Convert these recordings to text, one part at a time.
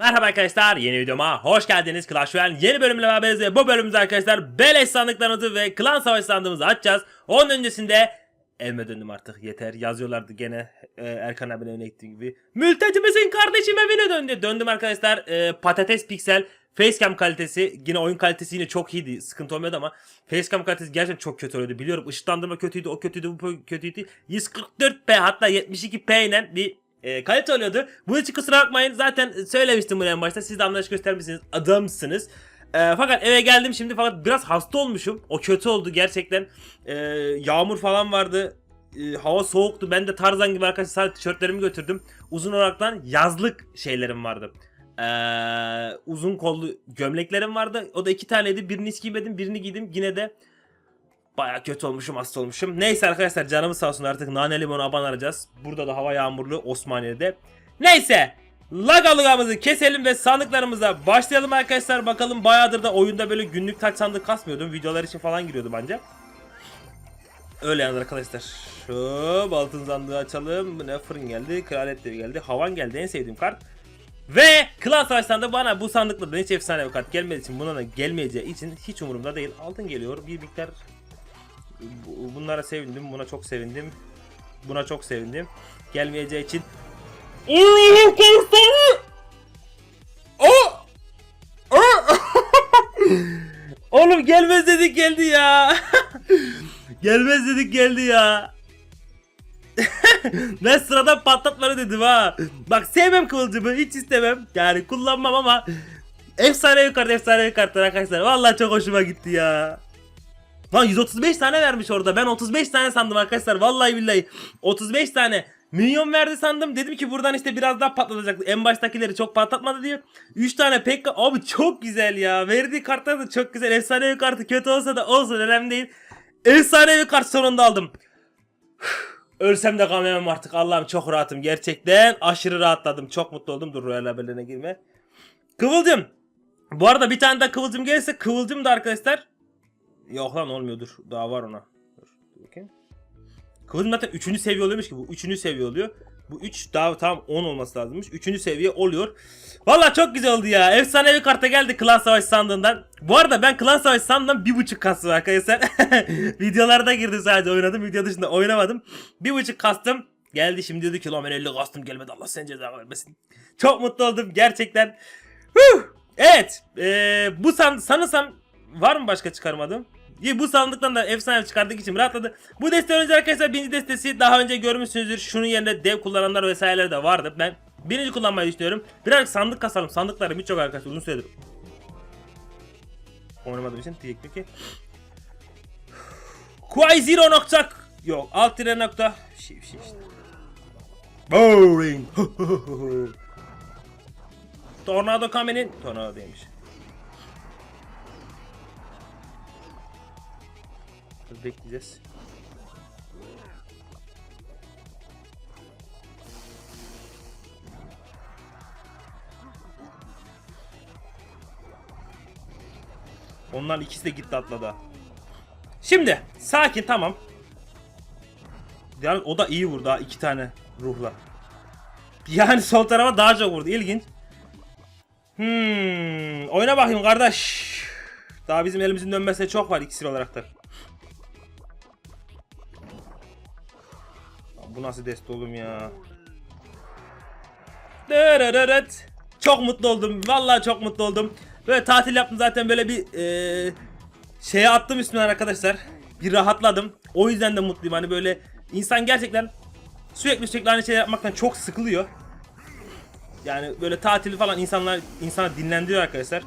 Merhaba arkadaşlar yeni videoma hoş geldiniz Clash Royale yeni bölümle beraberiz ve bu bölümümüzde arkadaşlar beleş sandıklarımızı ve klan savaş sandığımızı açacağız. Onun öncesinde evime döndüm artık yeter yazıyorlardı gene e, Erkan abinin evine gittiğim gibi. Mültecimizin kardeşim evine döndü. Döndüm arkadaşlar e, patates piksel Facecam kalitesi yine oyun kalitesi yine çok iyiydi sıkıntı olmuyordu ama Facecam kalitesi gerçekten çok kötü oluyordu biliyorum ışıklandırma kötüydü o kötüydü bu kötüydü 144p hatta 72p ile bir e, kalite oluyordu. Bunun için kusura bakmayın. Zaten söylemiştim bunu en başta. Siz de anlayış göstermişsiniz. Adamsınız. E, fakat eve geldim şimdi fakat biraz hasta olmuşum. O kötü oldu gerçekten. E, yağmur falan vardı. E, hava soğuktu. Ben de Tarzan gibi arkadaşlar sadece tişörtlerimi götürdüm. Uzun olaraktan yazlık şeylerim vardı. E, uzun kollu gömleklerim vardı. O da iki taneydi. Birini hiç giymedim. Birini giydim. Yine de Baya kötü olmuşum hasta olmuşum. Neyse arkadaşlar canımız sağ olsun artık nane limonu aban arayacağız. Burada da hava yağmurlu Osmaniye'de. Neyse. Lagalıgamızı keselim ve sandıklarımıza başlayalım arkadaşlar. Bakalım bayağıdır da oyunda böyle günlük taç sandık kasmıyordum. Videolar için falan giriyordum ancak. Öyle yani arkadaşlar. Şu altın sandığı açalım. Ne fırın geldi. Kraliyet devi geldi. Havan geldi. En sevdiğim kart. Ve Klan Savaş'tan da bana bu sandıklardan hiç efsane bir kart gelmediği için buna da gelmeyeceği için hiç umurumda değil. Altın geliyor. Bir miktar bunlara sevindim. Buna çok sevindim. Buna çok sevindim. Gelmeyeceği için! Oğlum gelmez dedik geldi ya. gelmez dedik geldi ya. ben sıradan patlatmalı dedim ha. Bak sevmem kıvılcımı hiç istemem. Yani kullanmam ama efsane kart efsane kartlar arkadaşlar. Vallahi çok hoşuma gitti ya. Lan 135 tane vermiş orada. Ben 35 tane sandım arkadaşlar. Vallahi billahi. 35 tane. Milyon verdi sandım. Dedim ki buradan işte biraz daha patlatacak. En baştakileri çok patlatmadı diye. 3 tane pek abi çok güzel ya. Verdiği kartlar da çok güzel. Efsanevi kartı kötü olsa da olsun önemli değil. Efsanevi kart sonunda aldım. Ölsem de yemem artık. Allah'ım çok rahatım. Gerçekten aşırı rahatladım. Çok mutlu oldum. Dur royal haberlerine girme. Kıvılcım. Bu arada bir tane daha kıvılcım gelirse kıvılcım da arkadaşlar Yok lan olmuyor dur. Daha var ona. Dur, dur bakayım. Kıvılcım zaten 3. seviye oluyormuş ki bu 3. seviye oluyor. Bu 3 daha tam 10 olması lazımmış. 3. seviye oluyor. Valla çok güzel oldu ya. Efsanevi karta geldi Klan Savaş sandığından. Bu arada ben Klan Savaş sandığından 1.5 kastım arkadaşlar. Videolarda girdim sadece oynadım. Video dışında oynamadım. 1.5 kastım. Geldi şimdi dedi ki ben 50 kastım gelmedi Allah sen ceza vermesin. Çok mutlu oldum gerçekten. Huh! Evet. Ee, bu san sanırsam var mı başka çıkarmadığım? İyi bu sandıktan da efsane çıkardık için rahatladı. Bu deste önce arkadaşlar birinci destesi daha önce görmüşsünüzdür. Şunun yerine dev kullananlar vesaireler de vardı. Ben birinci kullanmayı düşünüyorum. Birazcık sandık kasalım. Sandıklarım hiç yok arkadaşlar uzun süredir. Oynamadığım için diyecektim ki. Quay Zero nokta yok alt tire nokta şey şey işte. Boring. Tornado Kami'nin Tornado değilmiş. Dur bekleyeceğiz. Onların ikisi de gitti atladı. Şimdi sakin tamam. Yani o da iyi vurdu ha iki tane ruhla. Yani sol tarafa daha çok vurdu ilginç. Hmm, oyna bakayım kardeş. Daha bizim elimizin dönmesine çok var iksir olarak da. Bu nasıl deste oğlum ya? Dırırırıt. Çok mutlu oldum. Vallahi çok mutlu oldum. Böyle tatil yaptım zaten böyle bir eee şeye attım üstüne arkadaşlar. Bir rahatladım. O yüzden de mutluyum. Hani böyle insan gerçekten sürekli sürekli aynı şeyler yapmaktan çok sıkılıyor. Yani böyle tatil falan insanlar insana dinlendiriyor arkadaşlar.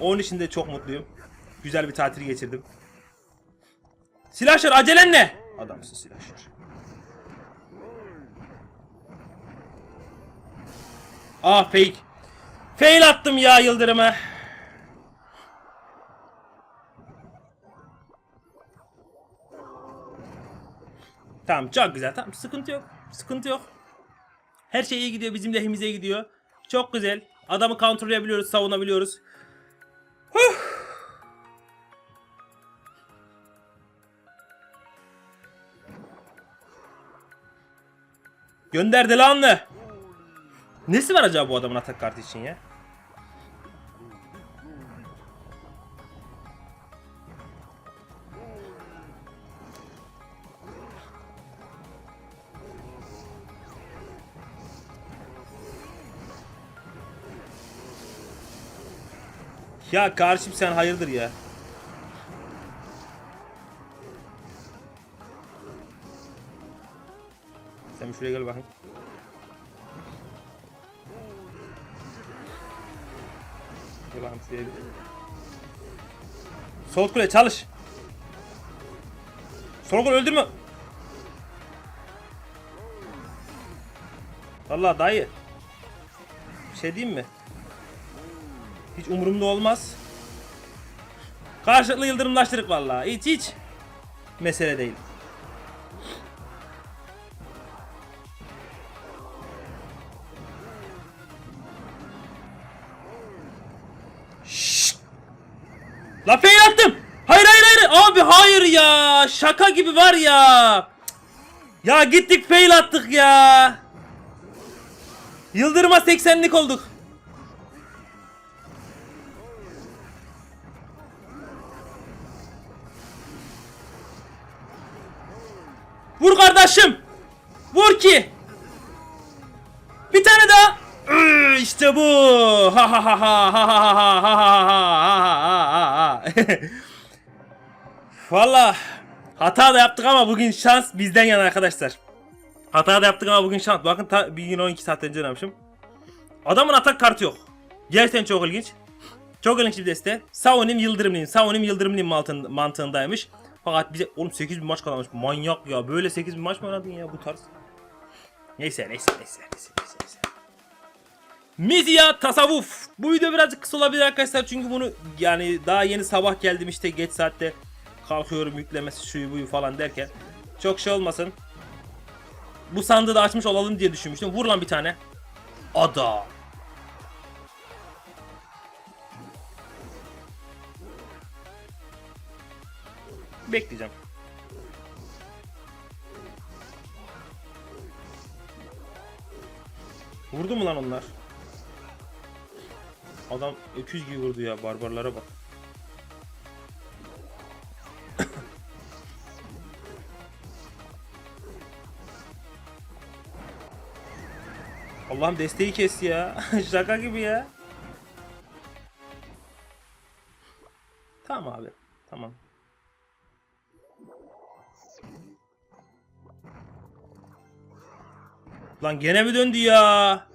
Onun için de çok mutluyum. Güzel bir tatil geçirdim. Silahşör acelen ne? Adamsın silahşör. Ah fake. Fail attım ya yıldırıma. Tamam çok güzel. Tamam sıkıntı yok. Sıkıntı yok. Her şey iyi gidiyor. Bizim lehimize gidiyor. Çok güzel. Adamı kontrolleyebiliyoruz, savunabiliyoruz. Huh. Gönderdi lan ne? Nesi var acaba bu adamın atak kartı için ya? Ya karşım sen hayırdır ya. Sen şuraya gel bakayım. Kule çalış. Sol kule öldürme. Vallahi dayı. Bir şey diyeyim mi? Hiç umurumda olmaz. Karşılıklı yıldırımlaştırık vallahi. Hiç hiç mesele değil. La attım. Hayır hayır hayır. Abi hayır ya. Şaka gibi var ya. Ya gittik fail attık ya. Yıldırıma 80'lik olduk. Vur kardeşim. Vur ki. Bir tane daha. İşte bu. Ha. Valla hata da yaptık ama bugün şans bizden yana arkadaşlar. Hata da yaptık ama bugün şans. Bakın ta, bir gün 12 saat önce oynamışım. Adamın atak kartı yok. Gerçekten çok ilginç. Çok ilginç bir deste. Savunayım yıldırımlıyım. Savunayım yıldırımlıyım mantığın, mantığındaymış. Fakat bize oğlum 8 bin maç kazanmış. Manyak ya. Böyle 8 bin maç mı oynadın ya bu tarz? Neyse neyse neyse neyse. neyse. Midya tasavvuf. Bu video birazcık kısa olabilir arkadaşlar çünkü bunu yani daha yeni sabah geldim işte geç saatte kalkıyorum yüklemesi şuyu buyu falan derken çok şey olmasın. Bu sandığı da açmış olalım diye düşünmüştüm. Vur lan bir tane. Ada. Bekleyeceğim. Vurdu mu lan onlar? Adam öküz gibi vurdu ya barbarlara bak. Allah'ım desteği kes ya. Şaka gibi ya. Tamam abi. Tamam. Lan gene mi döndü ya?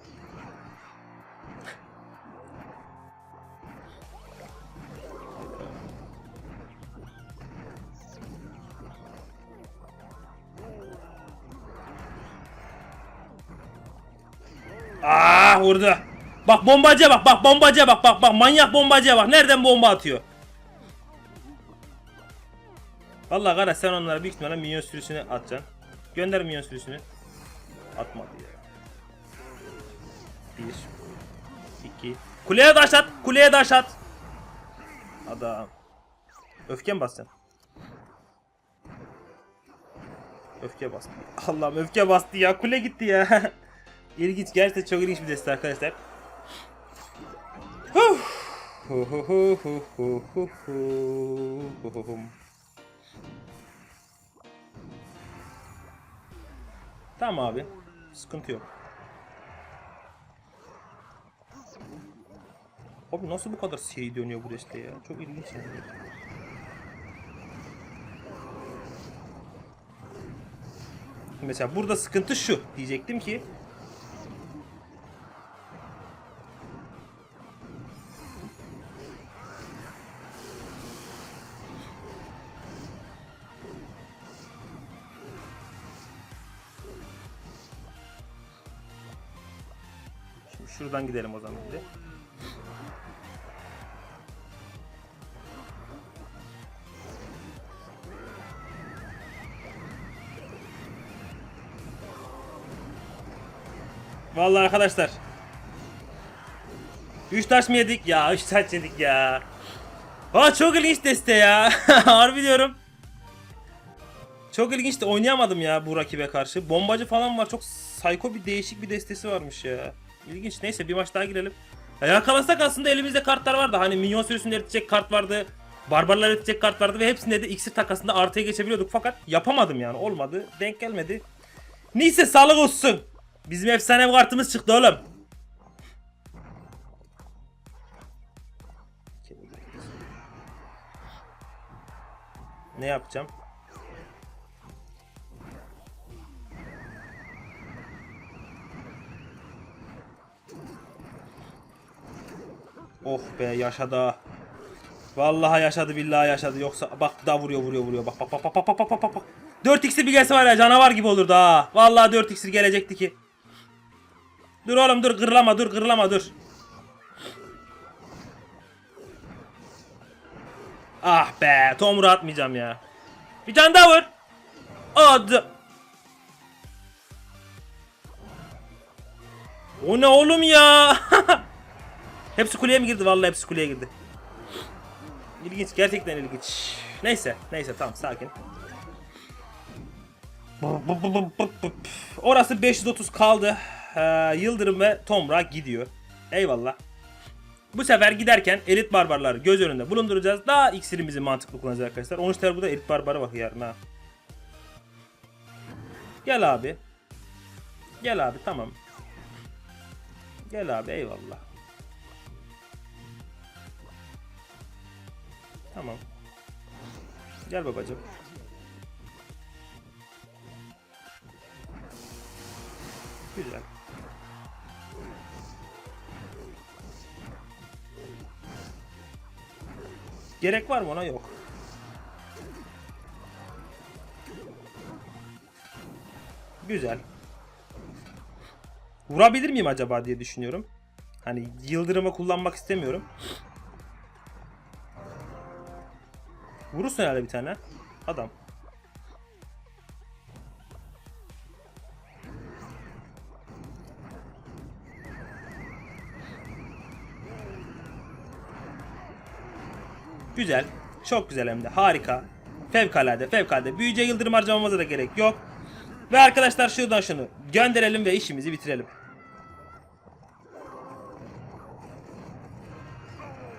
Aa vurdu. Bak bombacıya bak bak bombacıya bak bak bak manyak bombacıya bak nereden bomba atıyor. Vallahi kardeş sen onlara büyük ihtimalle minyon sürüsünü atacaksın. Gönder minyon sürüsünü. Atmadı ya. Bir. iki. Kuleye daş at. Kuleye daş at. Adam. Öfke mi basacaksın? Öfke bastı. Allah'ım öfke bastı ya. Kule gitti ya. İlginç. Gerçekten çok ilginç bir deste arkadaşlar. Tamam abi. Sıkıntı yok. Abi nasıl bu kadar seri dönüyor bu deste ya? Çok ilginç. Yani. Mesela burada sıkıntı şu diyecektim ki Gidelim o zaman bir. Vallahi arkadaşlar. 3 taş mı yedik ya? 3 taş yedik ya. Aa çok ilginç deste ya. Harbi diyorum. Çok ilginç de oynayamadım ya bu rakibe karşı. Bombacı falan var. Çok psycho bir değişik bir destesi varmış ya. İlginç. Neyse bir maç daha girelim. Ya yakalasak aslında elimizde kartlar vardı. Hani minyon sürüsünü eritecek kart vardı. Barbarlar eritecek kart vardı ve hepsinde de iksir takasında artıya geçebiliyorduk. Fakat yapamadım yani. Olmadı. Denk gelmedi. Neyse sağlık olsun. Bizim efsane kartımız çıktı oğlum. Ne yapacağım? Oh be yaşadı. Vallahi yaşadı billahi yaşadı. Yoksa bak daha vuruyor vuruyor vuruyor. Bak bak bak bak bak bak bak bak. 4 iksir bilgesi var ya canavar gibi olurdu ha. Vallahi 4 iksir gelecekti ki. Dur oğlum dur gırlama dur gırlama dur. Ah be tomura atmayacağım ya. Bir tane daha vur. Adı. O ne oğlum ya? hepsi kuleye mi girdi? Vallahi hepsi kuleye girdi. İlginç, gerçekten ilginç. Neyse, neyse tamam sakin. Orası 530 kaldı. Ee, Yıldırım ve Tomra gidiyor. Eyvallah. Bu sefer giderken elit barbarları göz önünde bulunduracağız. Daha iksirimizi mantıklı kullanacağız arkadaşlar. 13 tane burada elit barbarı bak yarın ha. Gel abi. Gel abi tamam. Gel abi eyvallah. Tamam. Gel babacığım. Güzel. Gerek var mı ona? Yok. Güzel. Vurabilir miyim acaba diye düşünüyorum. Hani yıldırımı kullanmak istemiyorum. Vurursun herhalde bir tane. Adam. Güzel. Çok güzel hem de. Harika. Fevkalade, fevkalade. Büyüce yıldırım harcamamıza da gerek yok. Ve arkadaşlar şuradan şunu gönderelim ve işimizi bitirelim.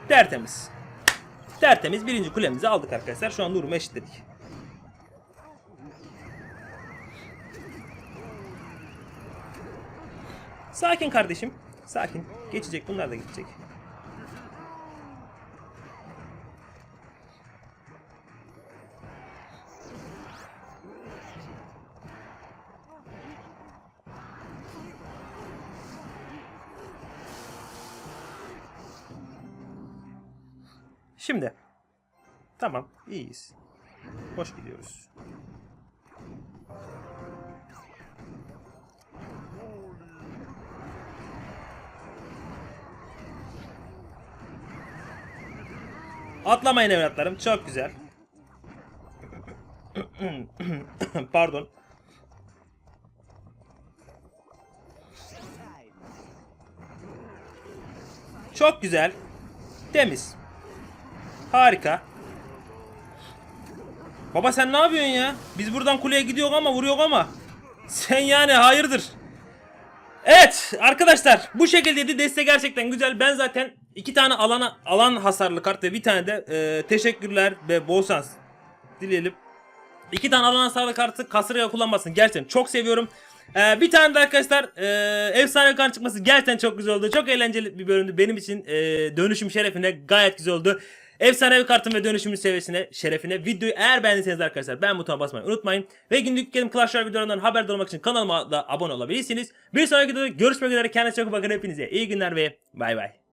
Tertemiz. Tertemiz birinci kulemizi aldık arkadaşlar. Şu an durumu eşitledik. Sakin kardeşim. Sakin. Geçecek bunlar da geçecek. Şimdi. Tamam, iyiyiz. Hoş gidiyoruz. Atlamayın evlatlarım. Çok güzel. Pardon. Çok güzel. Temiz. Harika. Baba sen ne yapıyorsun ya? Biz buradan kuleye gidiyor ama vuruyor ama. Sen yani hayırdır? Evet arkadaşlar bu şekildeydi deste gerçekten güzel. Ben zaten iki tane alana alan hasarlı kart ve bir tane de e, teşekkürler ve bol dileyelim. İki tane alan hasarlı kartı kasırga kullanmasını gerçekten çok seviyorum. Ee, bir tane de arkadaşlar e, efsane kan çıkması gerçekten çok güzel oldu. Çok eğlenceli bir bölümdü. Benim için e, dönüşüm şerefine gayet güzel oldu. Efsanevi kartın ve dönüşümün seviyesine, şerefine videoyu eğer beğendiyseniz arkadaşlar ben butona basmayı unutmayın. Ve günlük gelim Clash Royale videolarından haberdar olmak için kanalıma da abone olabilirsiniz. Bir sonraki videoda görüşmek üzere. Kendinize çok bakın. Hepinize iyi günler ve bay bay.